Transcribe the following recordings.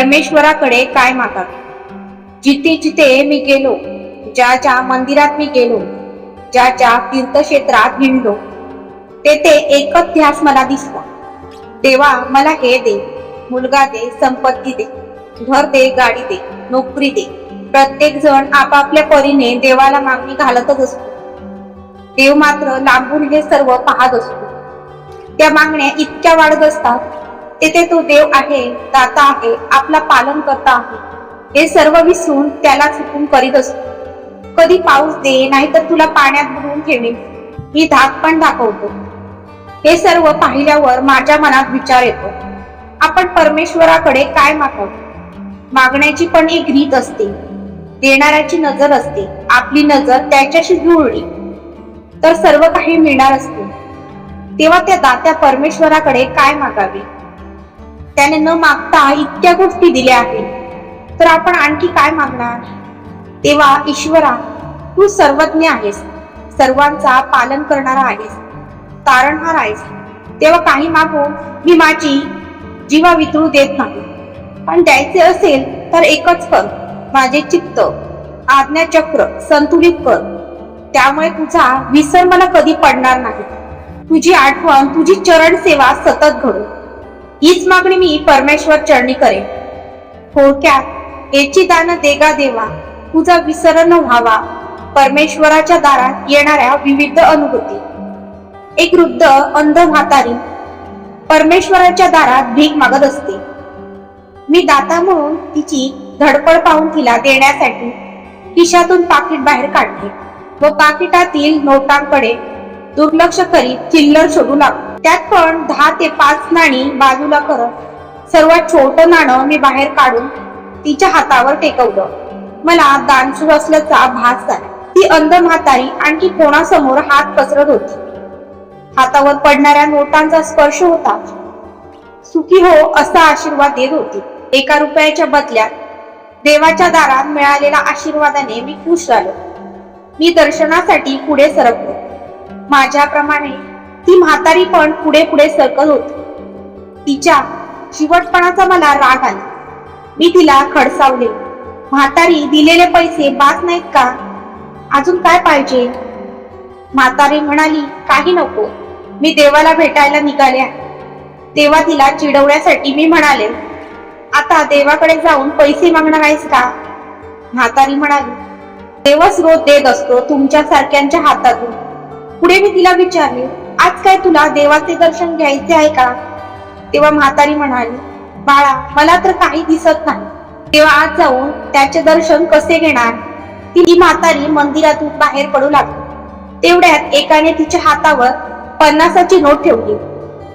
परमेश्वराकडे काय मागावे? जिथे जिथे मी गेलो ज्या ज्या मंदिरात मी गेलो ज्या ज्या तीर्थक्षेत्रात हिंडलो तेथे एकच ध्यास मला दिसला. देवा मला हे दे मुलगा दे संपत्ती दे घर दे गाडी दे नोकरी दे. प्रत्येक जण आपापल्या परीने देवाला मागणी घालतच असतो. देव मात्र लांबून हे सर्व पाहत असतो. त्या मागण्या इतक्या वाढत असतात तेथे तो देव आहे दाता आहे आपला पालन करता आहे. हे सर्व विसरून त्याला चुकून करीत असतो. कधी पाऊस दे नाही तर तुला पाण्यात बुडवून ठेवी ही धाक पण दाखवतो. हे सर्व पाहिल्यावर माझ्या मनात विचार येतो. आपण परमेश्वराकडे काय मागवतो मागण्याची पण एक रीत असते. देणाऱ्याची नजर असते. आपली नजर त्याच्याशी जुळली. तर सर्व काही मिळणार असते. तेव्हा त्या दात्या परमेश्वराकडे काय मागावे? त्याने न मागता इतक्या गोष्टी दिल्या आहेत. तर आपण आणखी काय मागणार? तेव्हा ईश्वरा तू सर्वज्ञ आहेस. सर्वांचा पालन करणारा आहेस. तारणहार आहेस. तेव्हा काही मागो मी माझी जीवा वितळू देत नाही. पण द्यायचे असेल तर एकच कर माझे चित्त आज्ञाचक्र संतुलित कर. त्यामुळे तुझा विसर मला कधी पडणार नाही. तुझी आठवण तुझी चरण सेवा सतत घडू. हीच मागणी मी परमेश्वर चरणी करेन. हो, थोडक्यात याची दान देगा देवा तुझा विसर न व्हावा. परमेश्वराच्या दारात येणाऱ्या विविध अनुभूती. एक वृद्ध अंध म्हातारी परमेश्वराच्या दारात भीक मागत असते. मी दाता म्हणून तिची धडपड पाहून तिला देण्यासाठी खिशातून पाकिट बाहेर काढले व पाकिटातील नोटांकडे दुर्लक्ष करीत चिल्लर शोधू लागतो. त्यात पण दहा ते पाच नाणी बाजूला करत सर्वात छोटं नाणं मी बाहेर काढून तिच्या हातावर टेकवलं. मला दानशूर असल्याचा भास झाला. ती अंध म्हातारी आणखी कोणासमोर हात पसरत होती. हातावर पडणाऱ्या नोटांचा स्पर्श होता. सुखी हो असा आशीर्वाद देत होती. एका रुपयाच्या बदल्यात देवाच्या दारात मिळालेल्या आशीर्वादाने मी खुश झालो. मी दर्शनासाठी पुढे सरकलो. माझ्याप्रमाणे ती म्हातारी पण पुढे पुढे सरकत होती. तिच्या शिवटपणाचा मला राग आला. मी तिला खडसावले म्हातारी दिलेले पैसे बास नाहीत का? अजून काय पाहिजे? म्हातारी म्हणाली काही नको. मी देवाला भेटायला निघाले तेव्हा तिला चिडवण्यासाठी मी म्हणाले आता देवाकडे जाऊन पैसे मागणार आहेस का? म्हातारी म्हणाली देवच रोज देत असतो तुमच्या सारख्यांच्या हातातून. पुढे मी तिला विचारले आज काय तुला देवाचे दर्शन घ्यायचे आहे का? तेव्हा म्हातारी म्हणाली बाळा मला तर काही दिसत नाही. तेव्हा आज जाऊन त्याचे दर्शन कसे घेणार? ती म्हातारी मंदिरातून बाहेर पडू लागली. तेवढ्यात एकाने तिच्या हातावर पन्नासाची नोट ठेवली.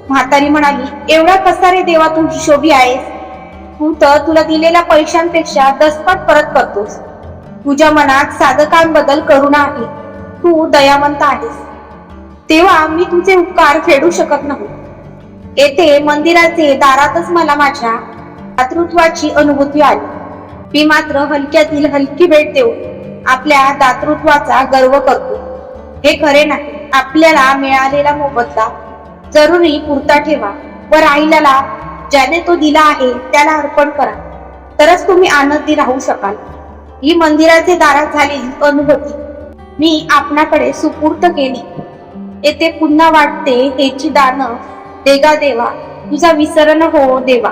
म्हातारी म्हणाली एवढा कसा रे देवा तू हिशोबी आहेस? तू तर तुला दिलेल्या पैशांपेक्षा दसपट परत करतोस. तुझ्या मनात साधकांबद्दल करुणा आहे. तू दयावंत आहेस. तेव्हा मी तुझे उपकार फेडू शकत नाही. येथे मंदिराचे दारातच मला माझ्या दातृत्वाची अनुभूती आली. मी मात्र हलक्यातील हलकी भेट देऊन आपल्या दातृत्वाचा गर्व करतो. हे खरे नाही. आपल्याला मिळालेला मोबदला जरुरी पुरता ठेवा व राहिलेला ज्याने तो दिला आहे त्याला अर्पण करा. तरच तुम्ही आनंदी राहू शकाल. ही मंदिराचे दारात झालेली अनुभूती मी आपणाकडे सुपूर्त केली. येथे पुन्हा वाटते हेची दान देगा देवा तुझा विसरण हो देवा.